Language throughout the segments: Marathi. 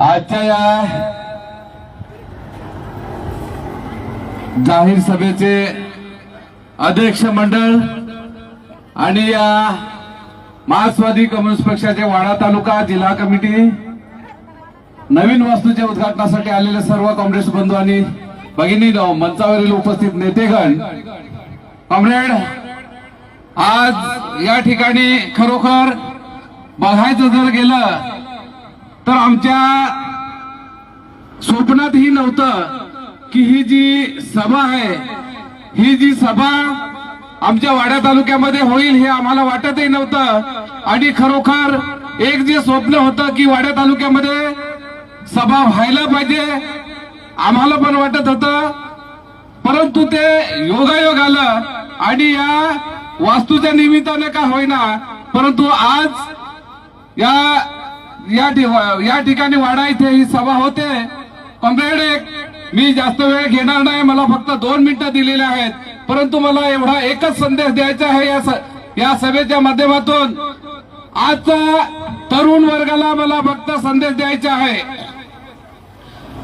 आजच्या या जाहीर सभेचे अध्यक्ष मंडळ आणि या मार्क्सवादी कम्युनिस्ट पक्षाचे वाडा तालुका जिल्हा कमिटी नवीन वास्तूच्या उद्घाटनासाठी आलेले सर्व काँग्रेस बंधू आणि भगिनी मंचावरील उपस्थित नेतेगण. कॉम्रेड आज या ठिकाणी खरोखर बघायचं जर गेलं तर आमच्या स्वप्नातही नव्हतं की ही जी सभा आहे ही जी सभा आमच्या वाड्या तालुक्यामध्ये होईल हे आम्हाला वाटतही नव्हतं. आणि खरोखर एक जे स्वप्न होतं की वाड्या तालुक्यामध्ये सभा व्हायला पाहिजे आम्हाला पण वाटत होतं. परंतु ते योगायोग आलं आणि या वास्तूच्या निमित्तानं का होईना परंतु आज या या या ठिकाणी वाडा इथे ही सभा होते. कॉम्रेड एक मी जास्त वेळ घेणार नाही. मला फक्त दोन मिनिटं दिलेले आहेत. परंतु मला एवढा एकच संदेश द्यायचा आहे या या सभेच्या माध्यमातून. आजचा तरुण वर्गाला मला फक्त संदेश द्यायचा आहे.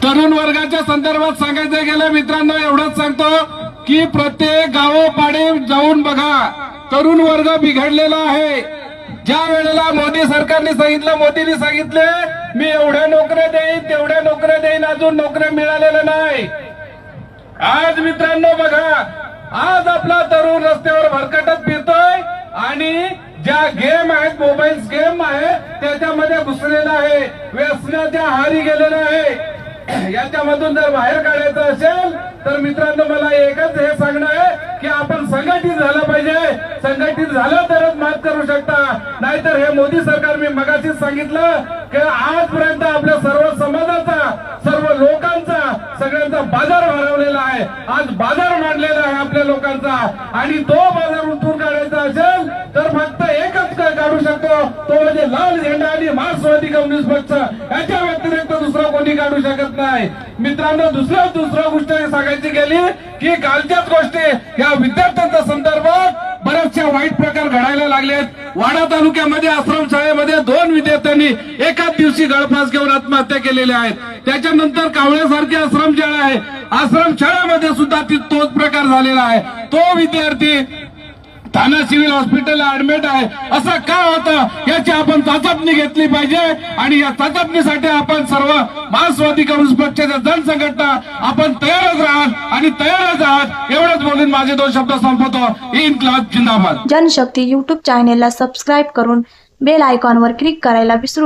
तरुण वर्गाच्या संदर्भात सांगायचं गेलं मित्रांनो एवढंच सांगतो की प्रत्येक गावोपाडे जाऊन बघा. तरुण वर्ग बिघडलेला आहे. ज्या वेळेला मोदी सरकारने सांगितलं मोदींनी सांगितले मी एवढ्या नोकऱ्या देईन तेवढ्या नोकऱ्या देईन अजून नोकऱ्या मिळालेल्या नाही. आज मित्रांनो बघा आज आपला तरुण रस्त्यावर भरकटत फिरतोय आणि ज्या गेम आहेत मोबाईल गेम आहे त्याच्यामध्ये घुसलेला आहे व्यसनाच्या हारी गेलेला आहे. याच्यामधून जर बाहेर काढायचं असेल तर मित्रांनो मला एकच हे सांगणं आहे की आपण संघटित झालं पाहिजे. संघटित झालं तरच मात करू शकता. नाहीतर हे मोदी सरकार मी मगाशीच सांगितलं की आजपर्यंत आपल्या सर्व समाजाचा सर्व लोकांचा सगळ्यांचा बाजार भरवलेला आहे. आज बाजार मांडलेला आहे आपल्या लोकांचा. आणि तो बाजार उठून काढायचा असेल तर फक्त एकच काढू शकतो? तो म्हणजे लाल झेंडा आणि मार्क्सवादी कम्युनिस्ट पक्ष. याच्या दुसरं कोणी काढू शकत नाही. मित्रांनो दुसरं दुसरं गोष्ट सांगायची गेली की कालच्याच गोष्टी या विद्यार्थ्यांच्या संदर्भात बऱ्याचशा वाईट प्रकार घडायला लागलेत वाडा तालुक्यामध्ये आश्रमशाळेमध्ये दोन विद्यार्थ्यांनी एकाच दिवशी गळफास घेऊन आत्महत्या केलेल्या आहेत. त्याच्यानंतर कावळ्यासारखी आश्रमशाळा आहे. आश्रमशाळेमध्ये सुद्धा ती तोच प्रकार झालेला आहे. तो विद्यार्थी ठाणा सिव्हिल हॉस्पिटलला ऍडमिट आहे. असं का होतं? याची आपण चाचपणी घेतली पाहिजे आणि या चाचपणीसाठी आपण सर्व मार्क्सवादी कम्युनिस्ट पक्षाच्या जनसंघटना आपण तयारच राहाल आणि तयारच आहात. एवढंच बोलून माझे दोन शब्द संपवतो. इन्क्लाब जिंदाबाद. जनशक्ती युट्यूब चॅनेलला सबस्क्राईब करून बेल आयकॉनवर क्लिक करायला विसरू